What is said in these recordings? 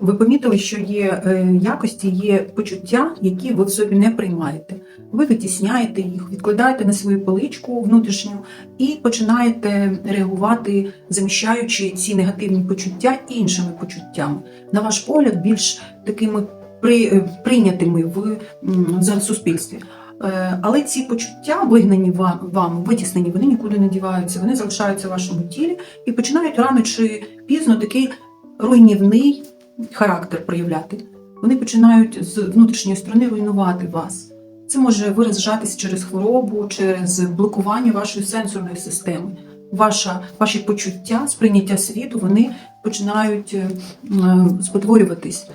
Ви помітили, що є е, якості, є почуття, які ви в собі не приймаєте. Ви витісняєте їх, відкладаєте на свою поличку внутрішню і починаєте реагувати, заміщаючи ці негативні почуття іншими почуттями. На ваш погляд, більш такими при, е, прийнятими в, в суспільстві. Е, Але ці почуття, вигнані вам, витіснені, вони нікуди не діваються, вони залишаються в вашому тілі і починають рано чи пізно такий руйнівний характер проявляти. Вони починають з внутрішньої сторони руйнувати вас. Це може виражатися через хворобу, через блокування вашої сенсорної системи. Ваша, ваші почуття, сприйняття світу, вони починають е, спотворюватись.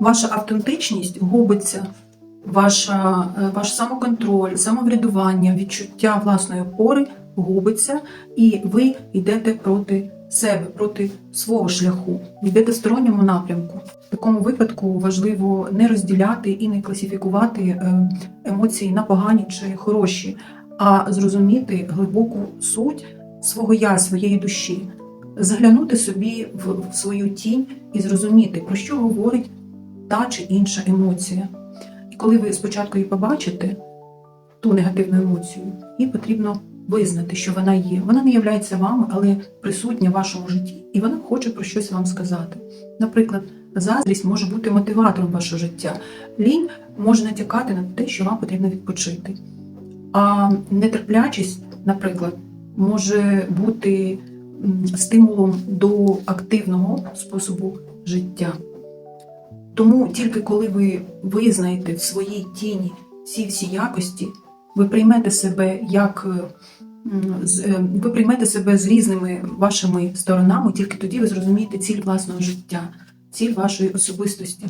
Ваша автентичність губиться, ваша, е, ваш самоконтроль, самоврядування, відчуття власної опори губиться, і ви йдете проти себе, проти свого шляху, йдете в сторонньому напрямку. В такому випадку важливо не розділяти і не класифікувати е, емоції на погані чи хороші, а зрозуміти глибоку суть свого я, своєї душі, заглянути собі в свою тінь і зрозуміти, про що говорить та чи інша емоція. І коли ви спочатку її побачите, ту негативну емоцію, їй потрібно визнати, що вона є. Вона не є вами, але присутня в вашому житті, і вона хоче про щось вам сказати. Наприклад, заздрість може бути мотиватором вашого життя. Лінь може натякати на те, що вам потрібно відпочити. А нетерплячість, наприклад, може бути стимулом до активного способу життя. Тому тільки коли ви визнаєте в своїй тіні ці всі якості, ви приймете себе як е, е, ви приймете себе з різними вашими сторонами, тільки тоді ви зрозумієте ціль власного життя, ціль вашої особистості.